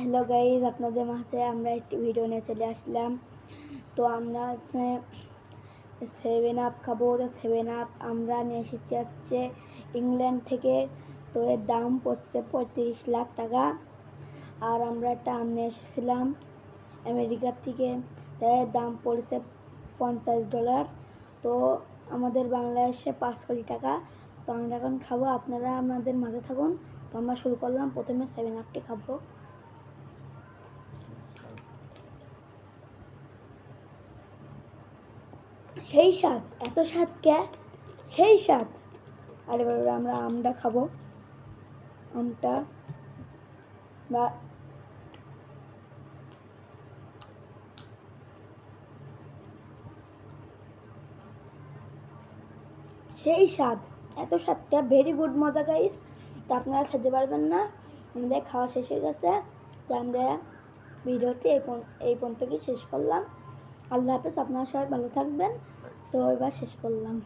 Hello guys আপনাদের মাঝে আমরা একটি ভিডিও নিয়ে চলে আসলাম। তো আমরা সেভেন আপ খাব। তো সেভেন আপ আমরা নিয়ে এসেছি হচ্ছে ইংল্যান্ড থেকে। তো এর দাম পড়ছে পঁয়ত্রিশ লাখ টাকা। আর আমরা একটা আম নিয়ে এসেছিলাম আমেরিকার থেকে। তো এর দাম পড়ছে পঞ্চাশ ডলার তো আমাদের বাংলাদেশে পাঁচ কোটি টাকা। তো আমরা এখন খাব। আপনারা আমাদের মাঝে থাকুন। তো আমরা শুরু করলাম। প্রথমে সেভেন আপটি খাব। সেই স্বাদ, এত স্বাদ কে? সেই স্বাদ। আর এবার আমরা আমটা খাব। আমটা বা সেই স্বাদ, এত স্বাদটা ভেরি গুড মজা গাইস তো আপনারা খেতে পারবেন না। আমাদের খাওয়া শেষ হয়ে গেছে। তো আমরা ভিডিওটি এই পর্যন্ত- এই পর্যন্তই শেষ করলাম। আল্লাহ হাফেজ আপনার সবাই ভালো থাকবেন। তো এবার শেষ করলাম।